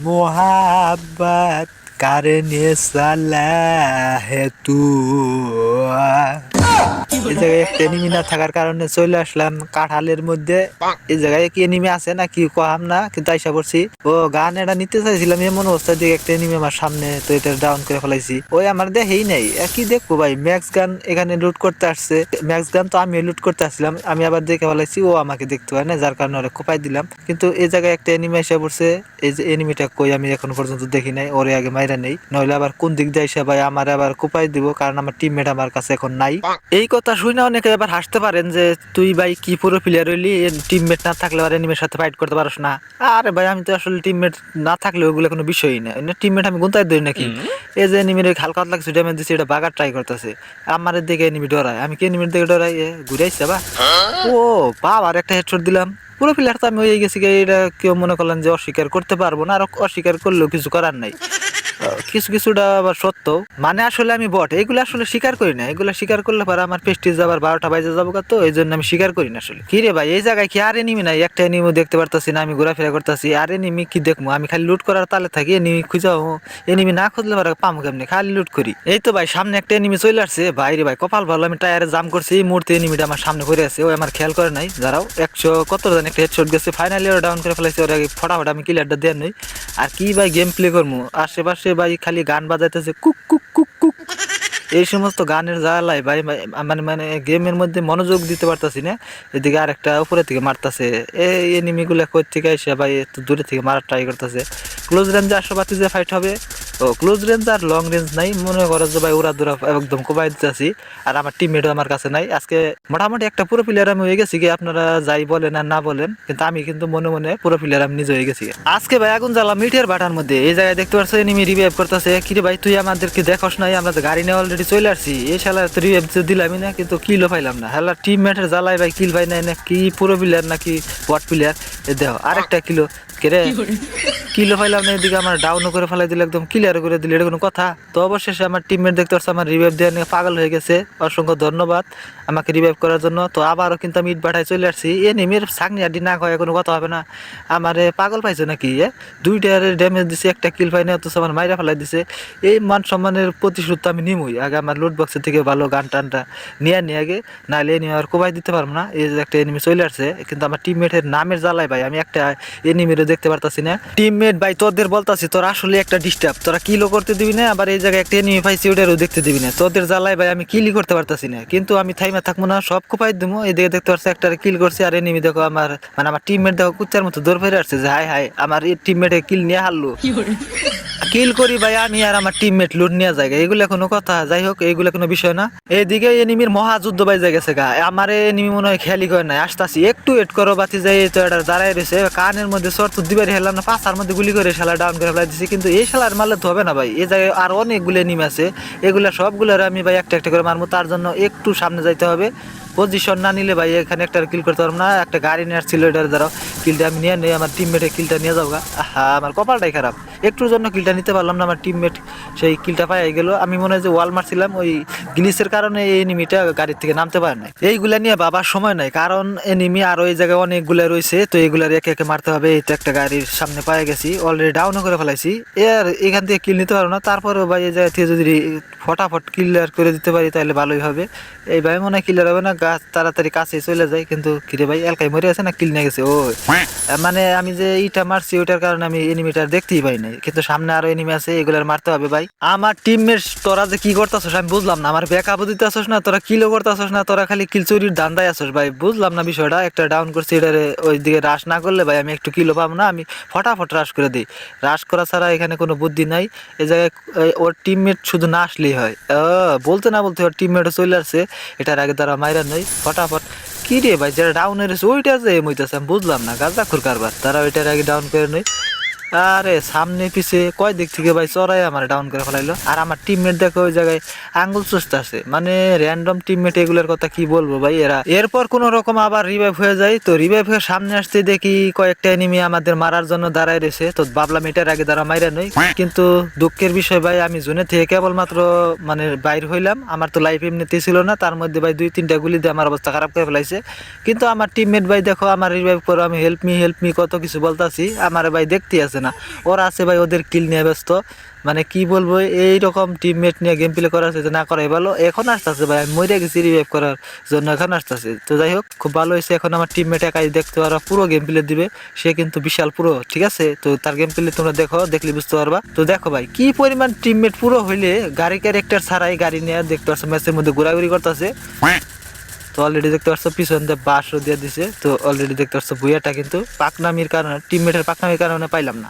मोहब्बत करने साला है तू থাকার কারণে চলে আসলাম কাঁঠালের মধ্যে। এই জায়গায় কি এনিমি আছে না কি কহাম না, কিন্তু আইসা ও, গান এটা নিতে চাইছিলাম, এমন অবস্থা দিয়ে একটা এনিমি আমার সামনে, তো এটা ডাউন করে ফেলাইছি। ওই আমার দেখেই নাই কি দেখব ভাই? ম্যাক্স গান এখানে লুট করতে আসছে। ম্যাক্স গান তো আমি লুট করতে আসছিলাম, আমি আবার দেখে ফেলাইছি, ও আমাকে দেখতে পারে না, যার কারণে ওরা কোপাই দিলাম। কিন্তু এই জায়গায় একটা এনিমি এসে পড়ছে, এই যে এনিমিটা কই আমি এখন পর্যন্ত দেখি নাই, ওরে আগে মাইরা নেই। নইলে আবার কোন দিক দিয়ে এসে ভাই, আমার আবার কোপাই দিব, কারণ আমার টিমমেট আমার কাছে এখন নাই। এই কথা শুনে অনেকে এবার হাসতে পারেন যে তুই ভাই কি পুরো প্লেয়ার হইলি? টিমমেট না থাকলে আর এনিমের সাথে ফাইট করতে পারস না। আরে ভাই আমি তো আসলে টিমমেট না থাকলে ওগুলো কোনো বিষয়ই না। টিমমেট আমি গুনতাই দিই নাকি? এই যে এনিমির হালকা হালকা কিছু ড্যামেজ দিচ্ছে এটা বাগার ট্রাই করতেছে। আমার দিকে এনিমি ডরায় আমি কি এনিমির দিকে ডরাই? এ ঘুরাইছে বা? ও বাবার একটা হেডশট দিলাম। পুরো প্লেয়ার তো আমি হয়ে গেছি এটা কেউ মনে করলেন যে অস্বীকার করতে পারব না আর অস্বীকার করলেও কিছু করার নাই। কিছু কিছুটা আবার সত্য। মানে আসলে আমি বট, এগুলো আসলে স্বীকার করি না। এগুলো স্বীকার করলে পরে আমার পেস্টিজ আবার বারোটা বাজে যাব তো, এই জন্য আমি স্বীকার করি না আসলে। কি রে ভাই, এই জায়গায় কি আর এনিমি নাই? একটা এনিমি দেখতে পারতাছি না, আমি ঘোরাফেরা করতেছি। আর এনিমি কি দেখব? আমি খালি লুট করার তালে থাকি এনিমি খুঁজাও এনিমি না খুঁজলে পরে পামু কেমনি? খালি লুট করি। এই তো ভাই, সামনে একটা এনিমি চলে আসছে। ভাই রে ভাই, কপাল ভালো, আমি টায়ারে জাম করছি, এই মুহূর্তে এনিমিটা আমার সামনে পড়ে আছে ও আমার খেয়াল করে নাই। দাঁড়াও, একশো কত জন একটা হেডশট গেছে ফাইনালি ওরা ডাউন করে ফেলাইছে, ওরা ফটাফট আমি ক্লিয়ারটা দেন নই। আর কি ভাই গেম প্লে করব? আশেপাশে ভাই খালি গান বাজাইতেছে, কুক কুক কুক কুক। এই সমস্ত গানের জ্বালায় ভাই মানে মানে গেমের মধ্যে মনোযোগ দিতে পারতাছি না। এদিকে আর একটা উপরে থেকে মারতাছে। এই এনিমিগুলো কই থেকে এসে ভাই, একটু দূরে থেকে মারার ট্রাই করতেছে। ক্লোজ রেঞ্জে আশাবাদী যে ফাইট হবে। ও ক্লোজ রেঞ্জ আর লং রেঞ্জ নাই, মনে করো যে ভাই ওরা দূরা একদম কোবাই দিতেছি আর আমার টিমমেটও আমার কাছে নাই। আজকে মোটামুটি একটা পুরো প্লেয়ার আমি হয়ে গেছি আপনারা যাই বলেন আর না বলেন, কিন্তু আমি কিন্তু মনে মনে পুরো প্লেয়ার আমি নিজে হয়ে গেছি আজকে ভাই আগুন জ্বালা মিটের বাটার মধ্যে, এই জায়গায় দেখতে পাচ্ছ এনিমি রিভাইভ করতেছে। কি ভাই, তুই আমাদেরকে দেখোস নাই, আমরা তো গাড়ি নিয়ে অলরেডি চলে আসছি। এই শালা তো রিভাইভ তো দিলামই না, কিন্তু কিলও পাইলাম না। হ্যাঁ টিমমেটের জ্বালাই ভাই কিল ভাই নাই না, কি পুরো প্লেয়ার নাকি বট প্লেয়ার এ দেখো, আরেকটা কিলো কেরে কিলো পাইলাম না, এদিকে আমার ডাউনও করে ফেলাই দিলে, একদম ক্লিয়ার করে দিলে, এটা কোনো কথা? তো অবশেষে আমার টিমমেট দেখতে পাচ্ছি আমার রিভাইভ দেওয়া নিয়ে পাগল হয়ে গেছে। অসংখ্য ধন্যবাদ আমাকে রিভাইভ করার জন্য। তো আবারও কিন্তু আমি ইট বাটায় চলে আসছি। এ নিমের সাগনি আড্ডি না হয়, কোনো কথা হবে না। আমারে পাগল পাইছে নাকি, এ? দুইটার ড্যামেজ দিছে, একটা কিল পাই না অথচ আমার মাইরা ফেলাই দিছে। এই মান সম্মানের প্রতিশোধ তো আমি নিমই। আগে আমার লুট বক্সের থেকে ভালো গান টানটা নিয়ে নিয়ে আগে নাহলে এনিমি আর কোবাই দিতে পারব না। এই যে একটা এনিমি চলে আসছে, কিন্তু আমার টিমমেটের নামের জ্বালায় ভাই, আমি একটা এনিমিরও দেখতে পারতাছি না। টিমমেট ভাই, তোদের বলতাছি, তোর আসলে একটা ডিস্টার্ব তোরা কিলো করতে দিবি না, আবার এই জায়গায় একটা এনিমি পাইছি ওটারও দেখতে দিবি না। তোদের জ্বালায় ভাই, আমি কিলি করতে পারতাছি না। কিন্তু আমি থাইমা থাকব না, সব কোপাই দিবো এদিকে দেখতে পারছি একটা কিল করছে, আর এনিমি দেখো আমার মানে আমার টিমমেট দেখো কুচ্চার মতো দৌড় ফেরে আসছে যে হাই হাই আমার এই টিমমেটে কিল নিয়ে হারলো। কিল করি ভাই, আমি আর আমার টিমমেট লুট নিয়ে যায় এগুলো কোনো কথা। যাই হোক, এগুলো কোনো বিষয় না। এদিকে এনিমির মহাযুদ্ধ বাইজে গেছে গা। আমার এনিমি মনে হয় খেয়ালি করে নাই। আসতাছি। একটু এড করো বাতি যাই তো এটা দাঁড়াই রয়েছে। কানের মধ্যে শর্ত দিবারই হেলাম না, পাঁচার মধ্যে গুলি করে শালা ডাউন করে ফেলাই দিছি। কিন্তু এই শালার মারলে তো হবে না ভাই। এ জায়গায় আর অনেকগুলো এনিমি আছে। এগুলা সবগুলোর আমি ভাই একটা একটা করে মারবো তার জন্য একটু সামনে যাইতে হবে। পজিশন না নিলে ভাই, এখানে একটা কিল করতে পারব না। একটা গাড়ি নিয়ে আসছিল এটার দ্বারা। কিলটা আমি নিয়ে নেই, আমার টিমমেটে কিলটা নিয়ে যাব গা। হা আমার কপালটাই খারাপ। একটুর জন্য কিলটা নিতে পারলাম না আমার টিমমেট সেই কিলটা পাই গেল। আমি মনে হয় যে ওয়াল মারছিলাম ওই গ্লিসের কারণে এই এনিমিটা গাড়ির থেকে নামতে পারে নাই। এইগুলা নিয়ে বাবার সময় নাই কারণ এনিমি আর ওই জায়গায় অনেকগুলা রয়েছে তো এইগুলার একে একে মারতে হবে এই তো একটা গাড়ির সামনে পায়ে গেছি অলরেডি ডাউনও করে ফেলাইছি। এর এখান থেকে কিল নিতে পারব না তারপরেও ভাই এই জায়গা থেকে যদি ফটাফট ক্লিয়ার করে দিতে পারি তাহলে ভালোই হবে। এই ভাই মনে হয় ক্লিয়ার হবে না গাছ তাড়াতাড়ি কাছে চলে যায় কিন্তু কিরে ভাই এলকাই মরে আছে না কিল নিয়ে গেছে? ও মানে আমি যে ইটা মারছি ওইটার কারণে আমি এনিমিটার দেখতেই পাই নাই কিন্তু সামনে আরও এনিমি আছে, এগুলার মারতে হবে ভাই। আমার টিমমেট তোরা যে কি করতেছস, আমি বুঝলাম না। আমার ব্যাকআপ দিতে আসছ না, তোরা কিলো করতেছস না, তোরা খালি কিল চুরির দান্দায় আসছ ভাই। বুঝলাম না বিষয়টা, একটা ডাউন করছি এটারে ওই দিকে রাশ না করলে ভাই, আমি একটু কিলো পাবো না, আমি ফটাফট রাশ করে দিই। রাশ করা ছাড়া এখানে কোনো বুদ্ধি নাই। এই জায়গায় ওর টিমমেট শুধু না আসলেই হয়। বলতে না বলতে ওর টিমমেটও চলে আসছে। এটার আগে তারা মাইরা নই, ফটাফট। কি রে ভাই, যারা ডাউন হয়েছে ওইটা যে মইতেছে আমি বুঝলাম না, গাজা খুর কারবার। তারা ওইটার আগে ডাউন করে নই। আরে, সামনে পিছে কয় দিক থেকে ভাই? চড়াই আমার ডাউন করে ফেলাইলো। আর আমার টিমমেট দেখো ওই জায়গায় আঙ্গুল চুষতে আছে মানে র্যান্ডম টিমমেট এগুলোর কথা কি বলব ভাই এরা? এরপর কোন রকম আবার রিভাইভ হয়ে যায়। তো রিভাইভ হয়ে সামনে আসতে দেখি কয়েকটা এনিমি আমাদের মারার জন্য দাঁড়ায় রয়েছে। তো ভাবলাম এটার আগে দাঁড়া মাইরা নই। কিন্তু দুঃখের বিষয় ভাই, আমি জুনে থেকে কেবলমাত্র মানে বাইর হইলাম। আমার তো লাইফ এমনিতে ছিল না। তার মধ্যে ভাই দুই তিনটা গুলি দিয়ে আমার অবস্থা খারাপ করে ফেলাইছে। কিন্তু আমার টিমমেট ভাই দেখো, আমার রিভাইভ করো, আমি হেল্প মি হেল্প মি কত কিছু বলতাছি। আমার ভাই দেখতে আছে। না। ওরা আছে ভাই, ওদের কিল নিয়ে ব্যস্ত। মানে কি বলব, এইরকম টিমমেট নিয়ে গেম প্লে করার সাথে না করাই ভালো। এখন আসতেছে ভাই, আমি মরে গেছি রিভাইভ করার জন্য, এখন আসতেছে। তো যাই হোক, খুব ভালো হয়েছে। এখন আমার টিমমেট একাই দেখতে পারবা, পুরো গেম প্লে দিবে। সে কিন্তু বিশাল পুরো, ঠিক আছে? তো তার গেম প্লে তোমরা দেখো, দেখলে বুঝতে পারবা। তো দেখো ভাই, কি পরিমাণ টিমমেট পুরো হইলে গাড়ি ক্যারেক্টার ছাড়াই গাড়ি নিয়ে দেখতে পাচ্ছ ম্যাচের মধ্যে ঘোরাঘুরি করতেছে। তো অলরেডি দেখতে পাচ্ছ পিছন দিয়ে বাসও দিয়ে দিছে। তো অলরেডি দেখতে পাচ্ছ বুয়াটা কিন্তু পাকনামির কারণে টিমমেটের পাকনামির কারণে পাইলাম না।